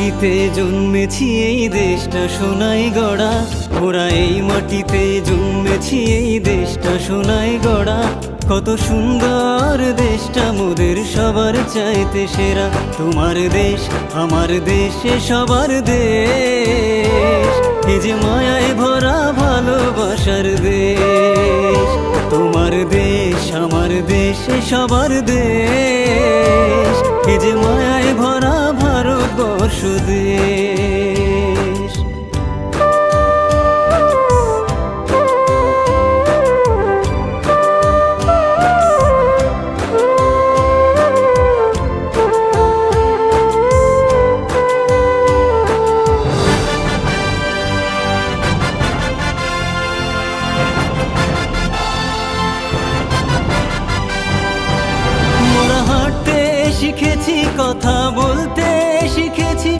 মাটিতে জন্মেছি, এই দেশটা সোনাই গড়া। ওরা এই মাটিতে জন্মেছি, এই দেশটা সোনাই গড়া। কত সুন্দর দেশটা মোদের সবার চাইতে সেরা। তোমার দেশ, আমার দেশে সবার দেশ। এ যে মায়ায় ভরা ভালোবাসার দেশ। তোমার দেশ, আমার দেশে সবার দেশ। এ যে মায়ায় ভরা সুদে